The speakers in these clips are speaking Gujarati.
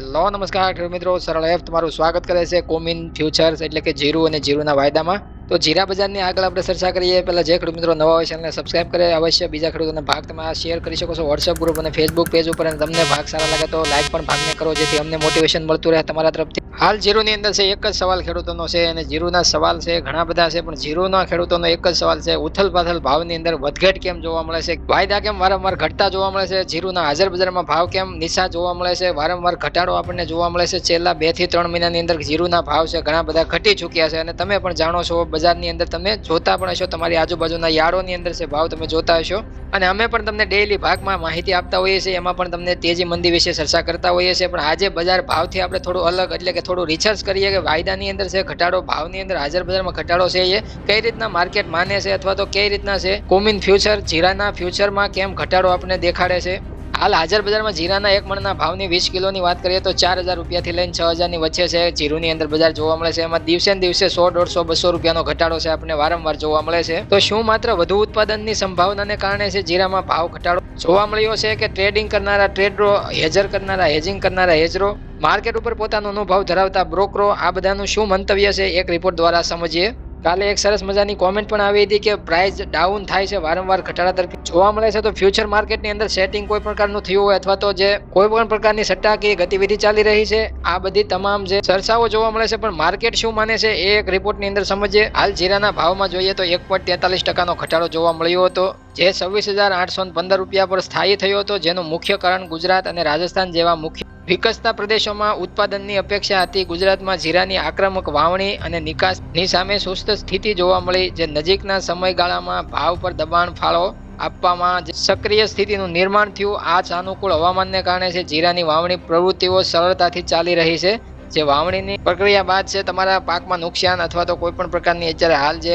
હેલો, નમસ્કાર ખેડૂત મિત્રો, સરળ એફ તમારું સ્વાગત કરે છે કોમિન ફ્યુચર્સ એટલે કે જીરું અને જીરુના વાયદામાં. તો જીરા બજારની આગળ આપણે ચર્ચા કરીએ. પહેલાં જે ખેડૂત મિત્રો નવા હોય ચેનલને સબસ્ક્રાઇબ કરે અવશ્ય બીજા ખેડૂતોને ભાગ તમે શેર કરી શકો છો. વોટ્સઅપ ગ્રુપ અને ફેસબુક પેજ ઉપર અને તમને ભાગ સારા લાગે તો લાઇક પણ ભાગને કરો, જેથી અમને મોટિવેશન મળતું રહે તમારા તરફથી. હાલ જીરુની અંદર છે, એક જ સવાલ ખેડૂતોનો છે અને જીરુના સવાલ છે, ઘણા બધા છે, પણ જીરુના ખેડૂતોનો એક જ સવાલ છે ઉથલ પાથલ ભાવની અંદર વધઘટ કેમ જોવા મળે છે? વાયદા કેમ વારંવાર ઘટતા જોવા મળે છે? જીરુના હાજર બજારમાં ભાવ કેમ નિશા જોવા મળે છે? વારંવાર ઘટાડો આપણને જોવા મળે છે? છેલ્લા બેથી ત્રણ મહિનાની અંદર જીરુના ભાવ છે, ઘણા બધા ઘટી ચૂક્યા છે અને તમે પણ જાણો છો, બજારની અંદર તમે જોતા પણ હશો, તમારી આજુબાજુના યાર્ડોની અંદર છે, ભાવ તમે જોતા હશો. અને અમે પણ તમને ડેઇલી ભાગમાં માહિતી આપતા હોઈએ છીએ, એમાં પણ તમને તેજી મંદી વિશે ચર્ચા કરતા હોઈએ છીએ, પણ આજે બજાર ભાવથી આપણે થોડું અલગ, એટલે કે થોડું રિસર્ચ કરીએ કે વાયદાની અંદર છે, ઘટાડો, ભાવની અંદર હાજર બજારમાં ઘટાડો છે એ કઈ રીતના માર્કેટ માને છે અથવા તો કઈ રીતના છે? કોમિન ફ્યુચર જીરાના ફ્યુચરમાં કેમ ઘટાડો આપણને દેખાડે છે? હાલ હાજર બજારમાં જીરાના એક મણના ભાવની વીસ કિલોની વાત કરીએ તો ચાર હજાર રૂપિયાથી લઈને છ હજારની વચ્ચે છે. જીરુની અંદર બજાર જોવા મળે છે. એમાં દિવસે ને દિવસે સો, દોઢસો, બસો રૂપિયાનો ઘટાડો છે આપણને વારંવાર જોવા મળે છે. તો શું માત્ર વધુ ઉત્પાદનની સંભાવનાને કારણે છે જીરામાં ભાવ ઘટાડો? જોવા મળ્યો છે કે ટ્રેડિંગ કરનારા ટ્રેડરો હેજર કરનારા હેજિંગ કરનારા હેજરો માર્કેટ ઉપર પોતાનો અનુભવ ધરાવતા બ્રોકરો આ બધાનું શું મંતવ્ય છે? એક રિપોર્ટ દ્વારા સમજીએ. કાલે એક સરસ મજાની કોમેન્ટ પણ આવી હતી કે પ્રાઇસ ડાઉન થાય છે વારંવાર ઘટાડા તરફ. જોવા મળે છે તો ફ્યુચર માર્કેટની અંદર સેટિંગ કોઈ પ્રકારનું થયું હોય અથવા તો જે કોઈ પણ પ્રકારની સટ્ટા કે ગતિવિધિ ચાલી રહી છે, આ બધી તમામ જે ચર્ચાઓ જોવા મળે છે પણ માર્કેટ શું માને છે એ એક રિપોર્ટની અંદર સમજીએ. હાલ જીરાના ભાવમાં જોઈએ તો એક પોઈન્ટ તેતાલીસ ટકાનો ઘટાડો જોવા મળ્યો હતો, જે છવ્વીસ હજાર આઠસો પંદર રૂપિયા પર સ્થાયી થયો હતો, જેનું મુખ્ય કારણ ગુજરાત અને રાજસ્થાન જેવા મુખ્ય વિકસતા પ્રદેશોમાં ઉત્પાદનની અપેક્ષા હતી. ગુજરાતમાં જીરાની આક્રમક વાવણી અને નિકાસની સામે સુસ્ત સ્થિતિ જોવા મળી, જે નજીકના સમયગાળામાં ભાવ પર દબાણ ફાળો આપવામાં સક્રિય સ્થિતિનું નિર્માણ થયું. આ સાનુકૂળ હવામાનને કારણે છે, જીરાની વાવણી પ્રવૃત્તિઓ સરળતાથી ચાલી રહી છે. જે વાવણીની પ્રક્રિયા બાદ છે, તમારા પાકમાં નુકસાન અથવા તો કોઈ પણ પ્રકારની અત્યારે હાલ જે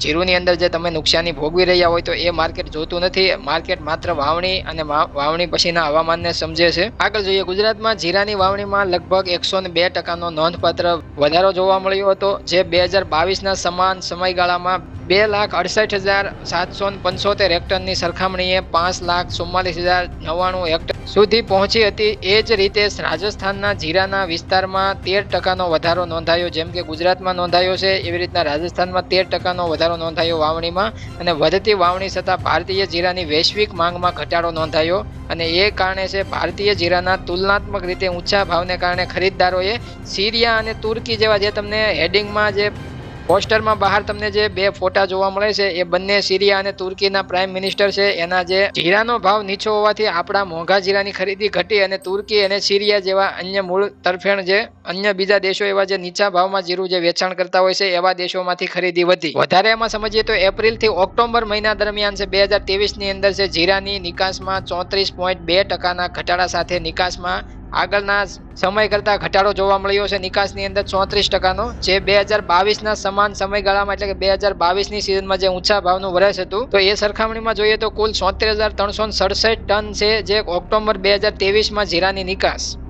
જીરુની અંદર જે તમે નુકસાની ભોગવી રહ્યા હોય તો એ માર્કેટ જોતું નથી. માર્કેટ માત્ર વાવણી અને વાવણી પછીના હવામાનને સમજે છે. આગળ જોઈએ, ગુજરાતમાં જીરાની વાવણીમાં લગભગ એકસો બે ટકાનો નોંધપાત્ર વધારો જોવા મળ્યો હતો, જે બે હજાર બાવીસના સમાન સમયગાળામાં બે લાખ અડસઠ હજાર સાતસો પંચોતેર હેક્ટરની સરખામણીએ પાંચ લાખ ચુમ્માલીસ હજાર નવ્વાણું હેક્ટર સુધી પહોંચી હતી. એ જ રીતે રાજસ્થાનના જીરાના વિસ્તારમાં તેર ટકાનો વધારો નોંધાયો, જેમ કે ગુજરાતમાં નોંધાયો છે. એવી રીતના રાજસ્થાનમાં તેર ટકાનો વધારો નોંધાયો વાવણીમાં અને વધતી વાવણી છતાં ભારતીય જીરાની વૈશ્વિક માંગમાં ઘટાડો નોંધાયો અને એ કારણે છે ભારતીય જીરાના તુલનાત્મક રીતે ઊંચા ભાવને કારણે ખરીદદારોએ સિરિયા અને તુર્કી જેવા જે તમને હેડિંગમાં જે પોસ્ટરમાં બહાર તમને જે બે ફોટા જોવા મળે છે, એ બંને સિરિયા અને તુર્કીના પ્રાઇમ મિનિસ્ટર છે. એના જે જીરાનો ભાવ નીચો હોવાથી આપણા મોંઘા જીરાની ખરીદી ઘટી અને તુર્કી અને સિરિયા જેવા અન્ય મૂળ તરફેણ જે અન્ય બીજા દેશો એવા જે નીચા ભાવમાં જીરું જે વેચાણ કરતા હોય છે, એવા દેશોમાંથી ખરીદી વધી. વધારે એમાં સમજીએ તો એપ્રિલથી ઓક્ટોબર મહિના દરમિયાન છે, બે હજારની અંદર છે, જીરાની નિકાસમાં ચોત્રીસ પોઈન્ટ બે ટકાના ઘટાડા સાથે નિકાસમાં આગળના સમય કરતા ઘટાડો જોવા મળ્યો છે. નિકાસની અંદર ચોત્રીસ ટકાનો, જે બે હજાર બાવીસના સમાન સમયગાળામાં એટલે કે બે હજાર બાવીસની સિઝનમાં જે ઊંચા ભાવનું વર્ષ હતું, તો એ સરખામણીમાં જોઈએ તો કુલ ચોત્રીસ હજાર ત્રણસો સડસઠ ટન છે જે ઓક્ટોબર બે હજાર તેવીસમાં જીરાની નિકાસ.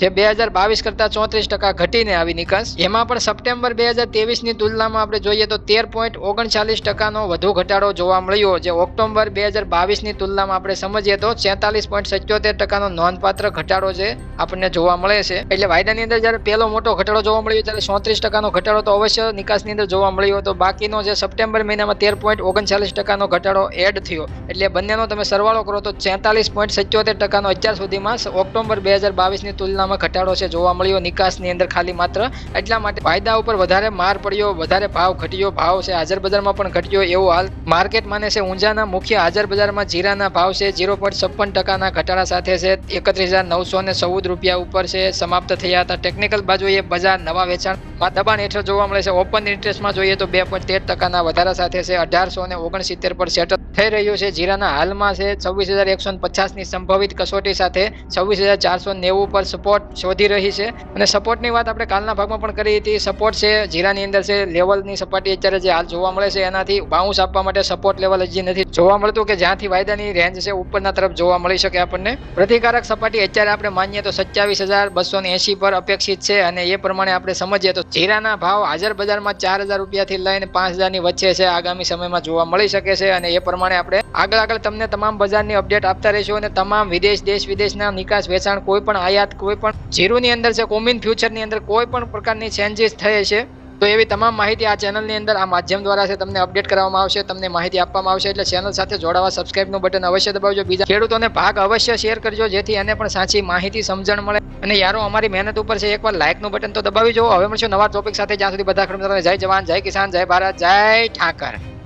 જે બે હજાર બાવીસ કરતા ચોત્રીસ ટકા ઘટીને આવી નિકાસ. એમાં પણ સપ્ટેમ્બર બે હજાર તેવીસની તુલનામાં આપણે જોઈએ તો તેર પોઈન્ટ ઓગણચાલીસ ટકાનો વધુ ઘટાડો જોવા મળ્યો. જે ઓક્ટોબર બે હજાર બાવીસની તુલનામાં આપણે સમજીએ તો છેતાલીસ પોઈન્ટ સત્યોતેર ટકાનો નોંધપાત્ર ઘટાડો છે આપણને જોવા મળે છે. એટલે વાયદાની અંદર જ્યારે પહેલો મોટો ઘટાડો જોવા મળ્યો ત્યારે ચોત્રીસ ટકાનો ઘટાડો તો અવશ્ય નિકાસની અંદર જોવા મળ્યો હતો. બાકીનો જે સપ્ટેમ્બર મહિનામાં તેર પોઈન્ટ ઓગણચાલીસ ટકાનો ઘટાડો એડ થયો. એટલે બંનેનો તમે સરવાળો કરો તો છેતાલીસ પોઈન્ટ સત્યોતેર ટકાનો અત્યાર સુધીમાં ઓક્ટોબર બે હજાર બાવીસની તુલનામાં ઘટાડો છે. જોવા મળ્યો, નિકાસની અંદર ખાલી માત્ર એટલા માટે વાયદા ઉપર વધારે માર પડ્યો, વધારે ભાવ ઘટ્યો, ભાવ છે, હાજર બજારમાં પણ ઘટ્યો એવો હાલ માર્કેટ માને છે. ઊંઝાના મુખ્ય હાજર બજારમાં જીરાના ભાવ છે ઝીરો પોઈન્ટ છપ્પન ટકાના ઘટાડા સાથે છે. એકત્રીસ હજાર નવસો ને ચૌદ રૂપિયા ઉપર છે. સમાપ્ત થયા હતા. ટેકનિકલ બાજુએ બજાર નવા વેચાણમાં દબાણ હેઠળ જોવા મળે છે. ઓપન ઇન્ટરેસ્ટમાં જોઈએ તો બે પોઈન્ટ તેર ટકાના વધારા સાથે છે. અઢારસો ને ઓગણસિત્તેર પર સેટલ થઈ રહ્યું છે. જીરાના હાલમાં છે છવ્વીસ હજાર એકસો પચાસની સંભવિત કસોટી સાથે છવ્વીસ હજાર ચારસો નેવું પર સપોર્ટ શોધી રહી છે. અને સપોર્ટની વાત આપણે કાલના ભાગમાં પણ કરી હતી. સપોર્ટ છે, જીરાની અંદર છે લેવલની સપાટી અત્યારે જે હાલ જોવા મળે છે, એનાથી બાઉન્સ આપવા માટે સપોર્ટ લેવલ હજી નથી જોવા મળતું કે જ્યાંથી વાયદાની રેન્જ છે, ઉપરના તરફ જોવા મળી શકે આપણને. પ્રતિકારક સપાટી અત્યારે આપણે માનીએ તો સત્યાવીસ હજાર બસો એસી પર અપેક્ષિત છે અને એ પ્રમાણે આપણે સમજીએ તો જીરાના ભાવ હાજર બજારમાં ચાર હજાર રૂપિયાથી લઈને પાંચ હજારની વચ્ચે છે. આગામી સમયમાં જોવા મળી શકે છે અને એ પ્રમાણે આપણે આગળ આગળ તમને તમામ બજારની અપડેટ આપતા રહીશું અને તમામ વિદેશ, દેશ વિદેશના નિકાસ, વેચાણ, કોઈ પણ આયાત, કોઈ પણ જીરુની અંદર છે, કોમિન ફ્યુચરની અંદર કોઈ પણ પ્રકારની ચેન્જીસ થઈ છે. તો એવી તમામ માહિતી આ ચેનલની અંદર, આ માધ્યમ દ્વારા છે, તમને અપડેટ કરવામાં આવશે, તમને માહિતી આપવામાં આવશે, એટલે ચેનલ સાથે જોડાવા સબસ્ક્રાઇબનું બટન અવશ્ય દબાવજો. બીજા ખેડૂતોને ભાગ અવશ્ય શેર કરજો, જેથી એને પણ સાચી માહિતી, સમજણ મળે. અને યારો, અમારી મહેનત ઉપર છે, એકવાર લાઇકનું બટન તો દબાવી જુઓ. હવે મળશું નવા ટોપિક સાથે. જ્યાં સુધી બધા ખેડૂત મિત્રોને જય જવાન, જય કિસાન, જય ભારત, જય ઠાકર.